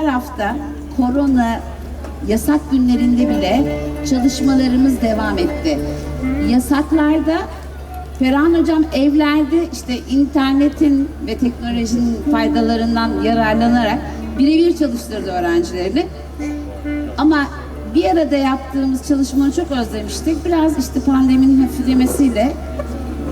her hafta korona yasak günlerinde bile çalışmalarımız devam etti. Yasaklarda Ferhan Hocam evlerde işte internetin ve teknolojinin faydalarından yararlanarak birebir çalıştırdı öğrencilerini. Ama bir arada yaptığımız çalışmayı çok özlemiştik. Biraz işte pandeminin hafiflemesiyle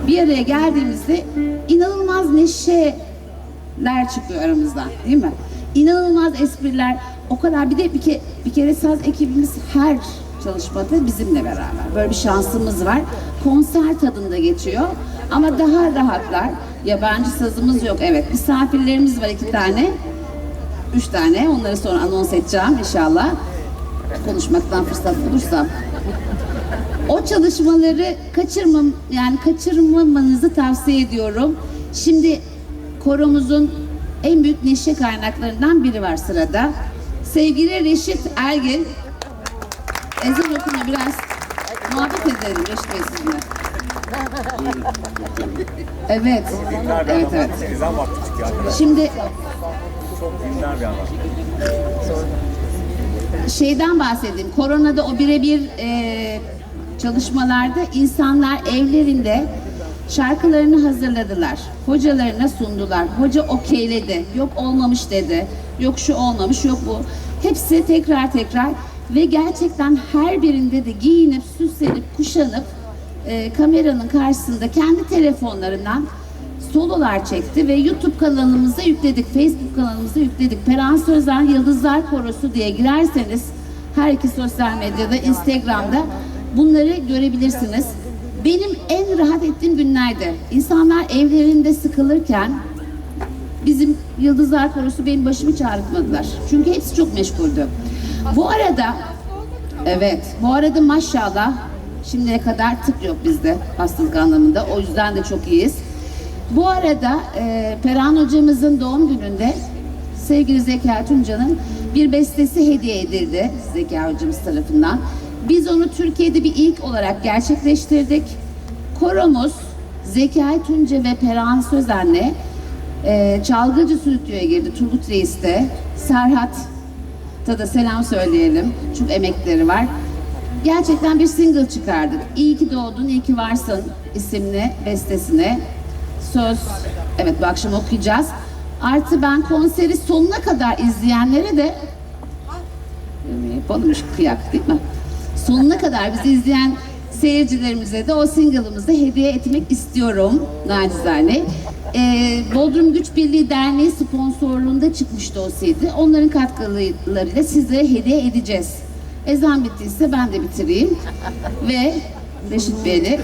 bir araya geldiğimizde inanılmaz neşeler çıkıyor aramızdan değil mi? İnanılmaz espriler. O kadar bir de bir, ke, bir kere saz ekibimiz her çalışmada bizimle beraber. Böyle bir şansımız var. Konser tadında geçiyor. Ama daha rahatlar. Yabancı sazımız yok. Evet misafirlerimiz var iki tane. Üç tane. Onları sonra anons edeceğim inşallah. Konuşmaktan fırsat bulursam. O çalışmaları kaçırmam yani kaçırmamanızı tavsiye ediyorum. Şimdi koromuzun en büyük neşe kaynaklarından biri var sırada. Sevgili Reşit Ergin. Ezan okuna biraz muhabbet edelim Reşit Bey. Evet. Evet evet. Şimdi şeyden bahsedeyim. Koronada o birebir e, çalışmalarda insanlar evlerinde şarkılarını hazırladılar. Hocalarına sundular. Hoca okeyledi. Yok olmamış dedi. Yok şu olmamış, yok bu. Hepsi tekrar tekrar ve gerçekten her birinde de giyinip, süslenip, kuşanıp e, kameranın karşısında kendi telefonlarından sololar çekti ve YouTube kanalımıza yükledik, Facebook kanalımıza yükledik. Perihan Sözen Yıldızlar Korosu diye girerseniz her iki sosyal medyada, Instagram'da bunları görebilirsiniz. Benim en rahat ettiğim günlerde insanlar evlerinde sıkılırken bizim Yıldızlar Korosu benim başımı çağrıtmadılar. Çünkü hepsi çok meşguldü. Bu arada Evet. Bu arada maşallah şimdiye kadar tık yok bizde hastalık anlamında. O yüzden de çok iyiyiz. Bu arada e, Perihan hocamızın doğum gününde sevgili Zeka Tunca'nın bir bestesi hediye edildi Zeka hocamız tarafından. Biz onu Türkiye'de bir ilk olarak gerçekleştirdik. Koromuz Zekai Tunca ve Perihan Sözen'le e, Çalgıcı Stüdyo'ya girdi Turgut Reis'te. Serhat da selam söyleyelim. Çok emekleri var. Gerçekten bir single çıkardık. İyi ki doğdun, iyi ki varsın isimli bestesine. Söz, evet bu akşam okuyacağız. Artı ben konseri sonuna kadar izleyenlere de yapalım şu kıyak değil mi? Sonuna kadar bizi izleyen seyircilerimize de o single'ımızı hediye etmek istiyorum nacizane. Ee, Bodrum Güç Birliği Derneği sponsorluğunda çıkmıştı o CD. Onların katkılarıyla sizlere hediye edeceğiz. Ezan bittiyse ben de bitireyim. Ve Reşit Bey'le